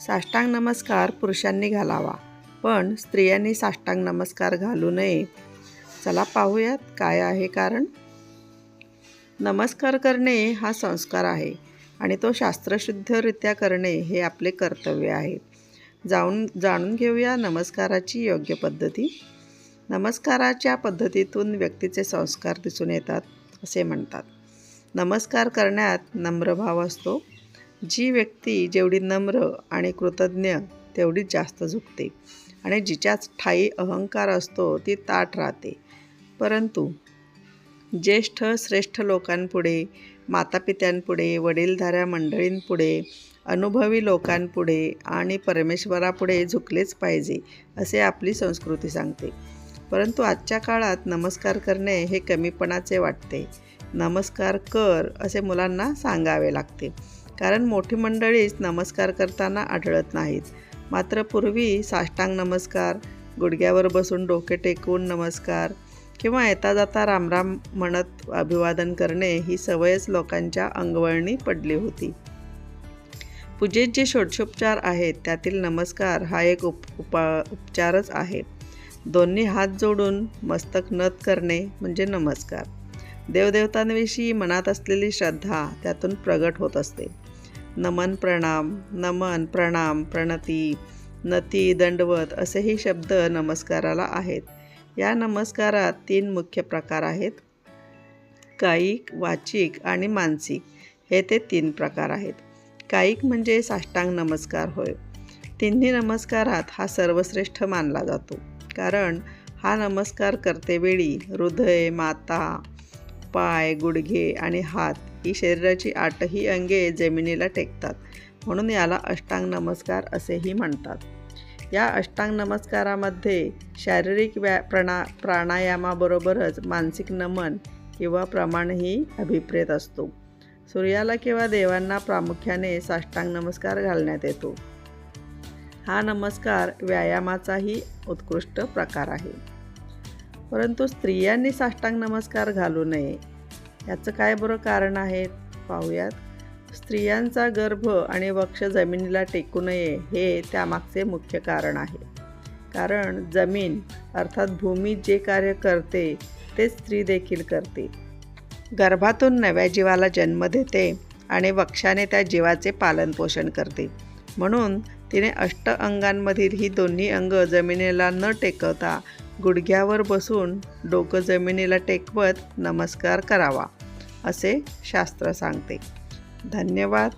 साष्टांग नमस्कार पुरुषांनी घालावा पण स्त्रियांनी साष्टांग नमस्कार घालू नये. चला पाहूयात काय आहे कारण. नमस्कार करणे हा संस्कार आहे आणि तो शास्त्रशुद्धरित्या करणे हे आपले कर्तव्य आहे. जाऊन जाणून घेऊया नमस्काराची योग्य पद्धती. नमस्काराच्या पद्धतीतून व्यक्तीचे संस्कार दिसून येतात असे म्हणतात. नमस्कार करण्यात नम्रभाव असतो. जी व्यक्ती जेवढी नम्र आणि कृतज्ञ तेवढीच जास्त झुकते. आणि जिच्याच ठाई अहंकार असतो ती ताठ राहते. परंतु ज्येष्ठ श्रेष्ठ लोकांपुढे मातापित्यांपुढे वडीलधाऱ्या मंडळींपुढे अनुभवी लोकांपुढे आणि परमेश्वरापुढे झुकलेच पाहिजे असे आपली संस्कृती सांगते. परंतु आजच्या काळात नमस्कार करणे हे कमीपणाचे वाटते. नमस्कार कर असे मुलांना सांगावे लागते. कारण मोठी मंडळीच नमस्कार करताना आढळत नाहीत. मात्र पूर्वी साष्टांग नमस्कार गुडघ्यावर बसून डोके टेकवून नमस्कार किंवा येता जाता रामराम म्हणत अभिवादन करणे ही सवयच लोकांच्या अंगवळणी पडली होती. पूजेत जे षोडशोपचार आहेत त्यातील नमस्कार हा एक उप उपा उपचारच आहे. दोन्ही हात जोडून मस्तक नत करणे म्हणजे नमस्कार. देवदेवतांविषयी मनात असलेली श्रद्धा त्यातून प्रगट होत असते. नमन प्रणाम नमन प्रणाम प्रणती नती दंडवत असेही शब्द नमस्काराला आहेत. या नमस्कारात तीन मुख्य प्रकार आहेत. कायिक वाचिक आणि मानसिक. हे ते तीन प्रकार आहेत. कायिक म्हणजे साष्टांग नमस्कार होय. तिन्ही नमस्कारात हा सर्वश्रेष्ठ मानला जातो. कारण हा नमस्कार करतेवेळी हृदय माता पाय गुडघे आणि हात ही शरीराची आठही अंगे जमिनीला टेकतात. म्हणून याला अष्टांग नमस्कार असेही म्हणतात. या अष्टांग नमस्कारामध्ये शारीरिक व्या प्रणा प्राणायामाबरोबरच मानसिक नमन किंवा प्रमाणही अभिप्रेत असतो. सूर्याला किंवा देवांना प्रामुख्याने साष्टांग नमस्कार घालण्यात येतो. हा नमस्कार व्यायामाचाही उत्कृष्ट प्रकार आहे. परंतु स्त्रियांनी साष्टांग नमस्कार घालू नये. याचं काय बरं कारण आहे? पाहूयात. स्त्रियांचा गर्भ आणि वक्ष जमिनीला टेकू नये हे त्यामागचे मुख्य कारण आहे. कारण जमीन अर्थात भूमी जे कार्य करते ते स्त्री देखील करते. गर्भातून नव्या जीवाला जन्म देते आणि वक्षाने त्या जीवाचे पालनपोषण करते. म्हणून तिने अष्ट अंगांमधील ही दोन्ही अंग जमिनीला न टेकवता गुडघ्यावर बसून डोकं जमिनीला टेकवत नमस्कार करावा असे शास्त्र सांगते. धन्यवाद.